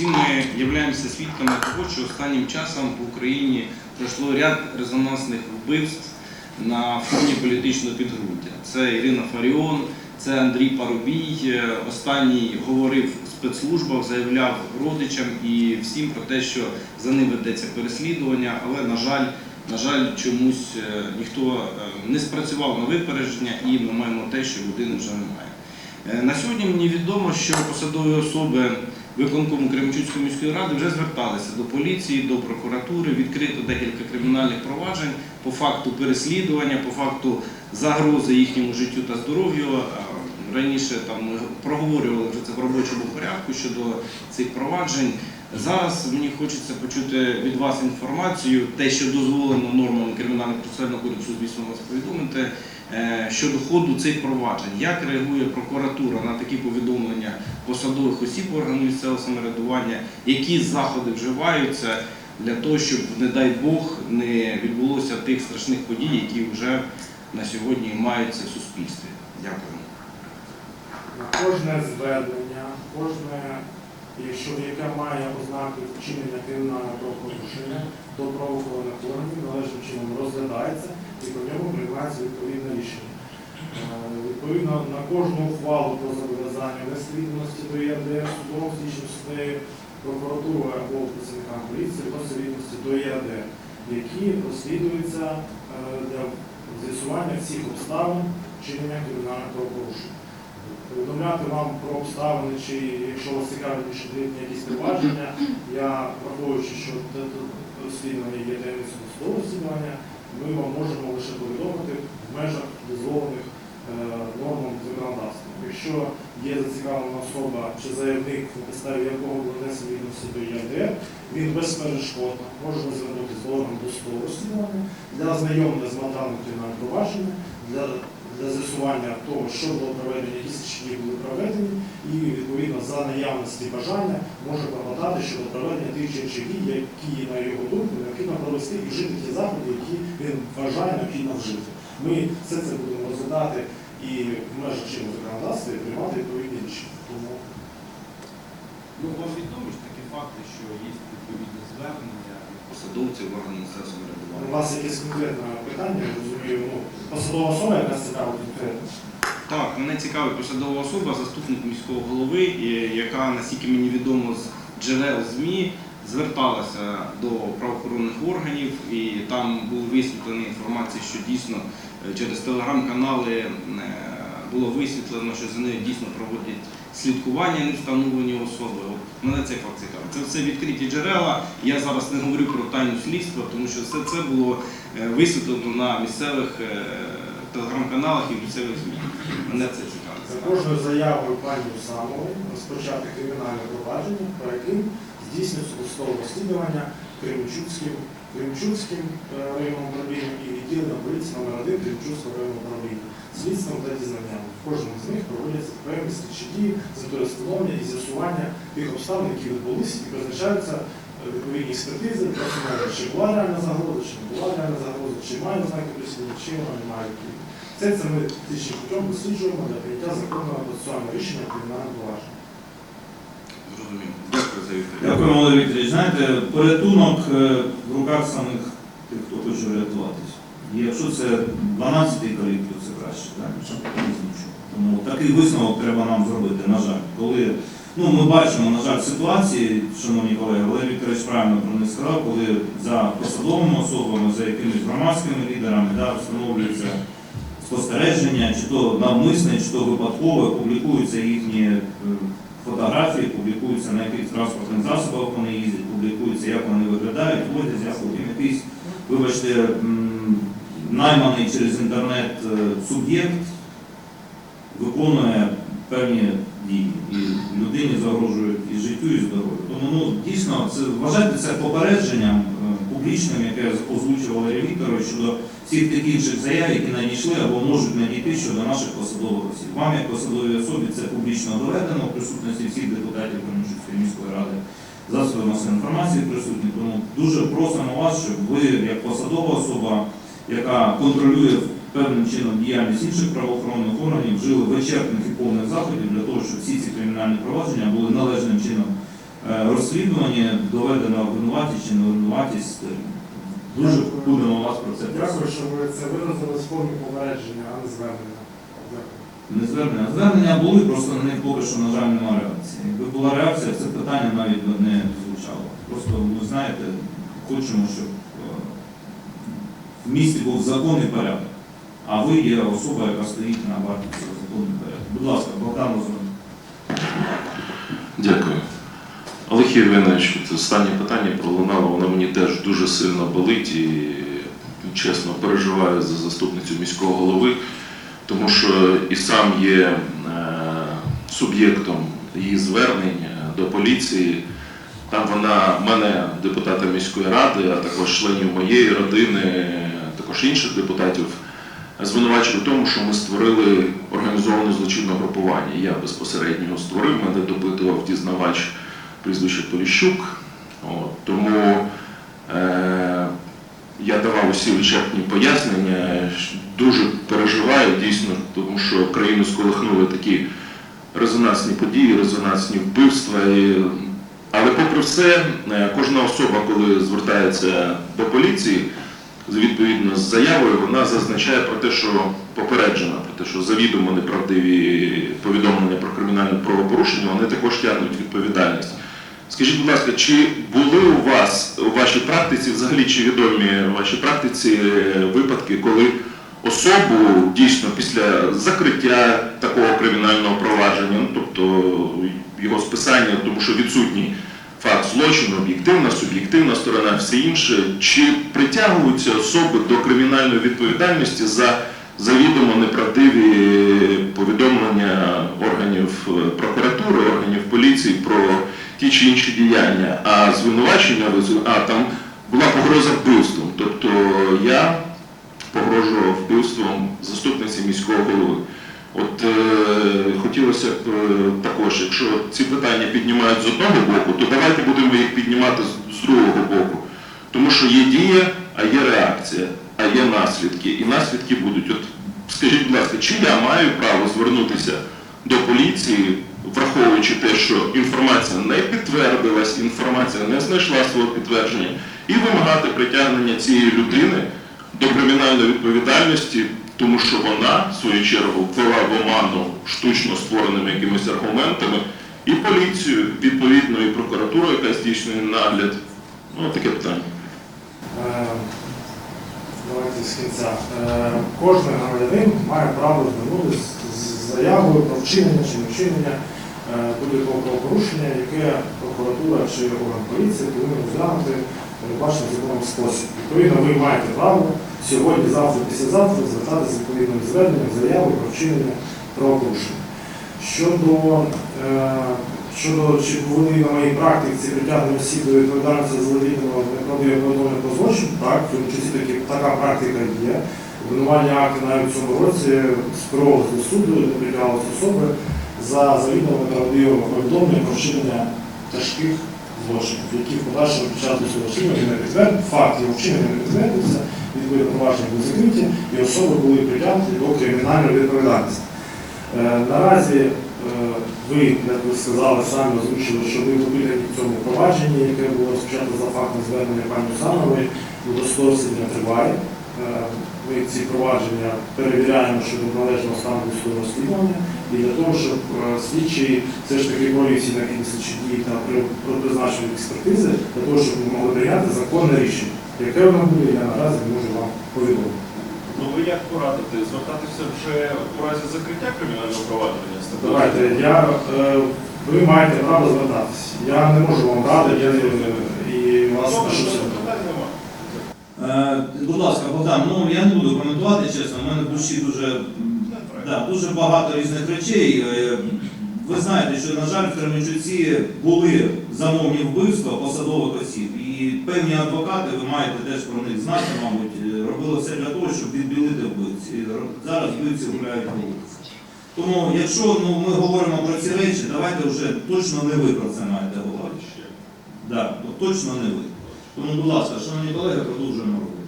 всі ми являємося свідками того, що останнім часом в Україні пройшло ряд резонансних вбивств на фоні політичного підґрунтя. Це Ірина Фаріон, це Андрій Парубій. Е, Останній говорив спецслужбах, заявляв родичам і всім про те, що за ним ведеться переслідування, але на жаль. На жаль, чомусь е, ніхто е, не спрацював на випередження, і ми маємо те, що людини вже немає. На сьогодні мені відомо, що посадові особи виконкому Кременчуцької міської ради вже зверталися до поліції, до прокуратури, відкрито декілька кримінальних проваджень по факту переслідування, по факту загрози їхньому життю та здоров'ю. Раніше там ми проговорювали вже це в робочому порядку щодо цих проваджень. Зараз мені хочеться почути від вас інформацію, те, що дозволено нормами кримінального процесуального кодексу, звісно, вас повідомити щодо ходу цих проваджень. Як реагує прокуратура на такі повідомлення посадових осіб органів місцевого самоврядування, які заходи вживаються для того, щоб, не дай Бог, не відбулося тих страшних подій, які вже на сьогодні маються в суспільстві. Дякую. Кожне звернення, кожне, якщо яке має ознаки вчинення кримінального правопорушення до правоохоронних органів, належним чином розглядається і по ньому приймається відповідне рішення. Е, Відповідно на кожну ухвалу про зобов'язання несвідності до ЄРДР судом, суддею, прокуратурою або працівникам поліції відносно відомості до ЄРДР, які розслідуються е, для з'ясування всіх обставин вчинення кримінального правопорушення повідомляти вам про обставини, чи якщо вас цікавить більше якісь провадження, я враховуючи, що розслідування є таємницею судового розслідування, ми вам можемо лише повідомити в межах дозволених е, нормам законодавства. Якщо є зацікавлена особа чи заявник, на підставі якого буде внесено відомості до ЄРДР, він безперешкодно може звернутися до органу досудового розслідування для ознайомлення з матеріалами кримінального провадження, для для з'ясування того, що було проведено, які слідчі були проведені, і відповідно за наявності бажання може клопотати щодо проведення тих чи інших дій, які, на його думку, необхідно провести і вжити ті заходи, які він вважає необхідно вжити. Ми все це будемо розглядати і в межах чинного законодавства і приймати відповідні рішення. Тому Ну, вам відомі ж такі факти, що є відповідні звернення посадовців органів місцевого у вас якесь конкретне питання, я розумію, ну, посадова особа, яка цікавить конкретно. Так, мене цікавить посадова особа, заступник міського голови, яка, наскільки мені відомо з джерел ЗМІ, зверталася до правоохоронних органів, і там була висвітлена інформація, що дійсно е, через телеграм-канали е, було висвітлено, що за нею дійсно проводять слідкування не встановлені особи. От мене цей факт цікавить. Це все відкриті джерела. Я зараз не говорю про тайну слідства, тому що все це було е, висвітлено на місцевих е, телеграм-каналах і місцевих ЗМІ. Мене це За цікавить. кожною заявою пані Усамової розпочати кримінальне провадження, по яким здійснюється судове розслідування Кременчуцьким, Кременчуцьким е, районним управлінням і відділенням поліції номер 1 Кременчуцького районного управління. Слідством та дізнанням. В кожному з них проводяться певні слідчі дії з метою встановлення і з'ясування тих обставин, які відбулися, і призначаються е, відповідні експертизи, чи була реальна загроза, чи не була реальна загроза, чи має ознаки присутні, чи вона не має. Це, це ми слідчим путем досліджуємо для прийняття законного процесуального рішення кримінального провадження. Зрозуміло. Дякую Володимир Вікторович. Знаєте, порятунок е, в руках самих тих, хто хоче врятуватись. І якщо це 12-й колік, то це краще, так? Тому такий висновок треба нам зробити, на жаль. Коли ну, ми бачимо, на жаль, ситуації, шановні колеги, Володимир Вікторович правильно про них сказав, коли за посадовими особами, за якимись громадськими лідерами да, встановлюється спостереження, чи то навмисне, чи то випадкове, публікуються їхні е, фотографії, публікуються на яких транспортних засобах вони їздять, публікуються, як вони виглядають, одязі, а потім якийсь, вибачте, найманий через інтернет е, суб'єкт виконує певні дії. І людині загрожують і життю, і здоров'ю. Тому ну, дійсно це вважайте це попередженням публічним, яке озвучив Валерій Вікторович щодо всіх тих інших заяв, які надійшли або можуть надійти щодо наших посадових осіб. Вам, як посадовій особі, це публічно доведено в присутності всіх депутатів Кременчуцької міської ради, засоби масової інформації присутні. Тому дуже просимо вас, щоб ви, як посадова особа, яка контролює певним чином діяльність інших правоохоронних органів, вжили вичерпних і повних заходів для того, щоб всі ці кримінальні провадження були належним чином е, розслідуванні доведена обвинуватість чи невинуватість. Дуже будемо вас про це. Дякую, що ви це виразили з формі попередження, а не звернення. Дякую. Не звернення. Звернення були, просто не поки що, на жаль, немає реакції. Якби була реакція, це питання навіть би не звучало. Просто ви знаєте, хочемо, щоб е, в місті був законний порядок. А ви є особа, яка стоїть на варті цього законного порядку. Будь ласка, Богдан Розумний. Дякую. Олег Євгенович, останнє питання пролунало, воно мені теж дуже сильно болить і чесно переживаю за заступницю міського голови, тому що і сам є е, суб'єктом її звернень е, до поліції. Там вона мене, депутата міської ради, а також членів моєї родини, також інших депутатів, звинувачує в тому, що ми створили організоване злочинне групування. Я безпосередньо його створив, мене допитував дізнавач прізвище Поліщук. От, тому е, я давав усі вичерпні пояснення. Дуже переживаю дійсно, тому що країну сколихнули такі резонансні події, резонансні вбивства. І, але попри все, е, кожна особа, коли звертається до поліції, відповідно з заявою, вона зазначає про те, що попереджена, про те, що завідомо неправдиві повідомлення про кримінальне правопорушення, вони також тягнуть відповідальність. Скажіть, будь ласка, чи були у вас у вашій практиці, взагалі чи відомі у вашій практиці е, випадки, коли особу дійсно після закриття такого кримінального провадження, ну тобто його списання, тому що відсутній факт злочину, об'єктивна, суб'єктивна сторона, все інше, чи притягуються особи до кримінальної відповідальності за завідомо неправдиві повідомлення органів е, прокуратури, органів поліції про ті чи інші діяння, а звинувачення а там була погроза вбивством. Тобто я погрожував вбивством заступниці міського голови. От е, хотілося б е, також, якщо ці питання піднімають з одного боку, то давайте будемо їх піднімати з, з другого боку. Тому що є дія, а є реакція, а є наслідки. І наслідки будуть. От скажіть, будь ласка, чи я маю право звернутися до поліції, враховуючи те, що інформація не підтвердилась, інформація не знайшла свого підтвердження, і вимагати притягнення цієї людини до кримінальної відповідальності, тому що вона, в свою чергу, ввела в оману штучно створеними якимись аргументами, і поліцію, відповідно, і прокуратуру, яка здійснює нагляд. Ну, таке питання. Е, Давайте з кінця. Е, Кожен громадянин має право звернутися заявою про вчинення чи не вчинення е, будь-якого правопорушення, яке прокуратура чи орган поліції повинен розглянути передбачений законом спосіб. Відповідно, ви маєте право сьогодні, завтра, післязавтра звертатися з зверненням, заявою про вчинення правопорушення. Щодо, е, щодо чи були на моїй практиці притягнені осіб до відповідальності за завідомо неправдиве повідомлення про злочин, так, в тому числі така практика є. Обвинувальні акти навіть в цьому році з до суду притягувалися особи за завідомо неправдиве повідомлення про вчинення тяжких злочинів, які в подальшому під час досудового не підтвердили, факт його вчинення не підтвердився, відповідно провадження були закриті, і особи були притягнуті до кримінальної відповідальності. Е, Наразі е, ви, як ви сказали, самі озвучили, що ви допитані в цьому провадженні, яке було розпочато за фактом звернення пані Усанової, досудове розслідування триває. Е, Ми ці провадження перевіряємо щодо належного стану досудового розслідування і для того, щоб е, слідчий все ж таки всі необхідні слідчі дії та при призначенні експертизи, для того, щоб ми могли прийняти законне рішення. Яке воно буде, я наразі можу вам повідомити. Ну ви як порадите? Звертатися вже у разі закриття кримінального провадження? Давайте, я, е, ви маєте право звертатись. Я не можу вам радити я, і вас Добре, питань нема. Будь ласка, Богдан, ну я не буду коментувати, чесно, в мене в душі дуже, да, дуже багато різних речей. Е, Ви знаєте, що, на жаль, в Кременчуці були замовні вбивства посадових осіб, і певні адвокати, ви маєте теж про них знати, мабуть, е, робили все для того, щоб відбілити вбивці. Зараз вбивці гуляють по вулиці. Тому, якщо ну, ми говоримо про ці речі, давайте вже точно не ви про це маєте говорити. Да, точно не ви. Тому, будь ласка, шановні колеги, продовжуємо роботу.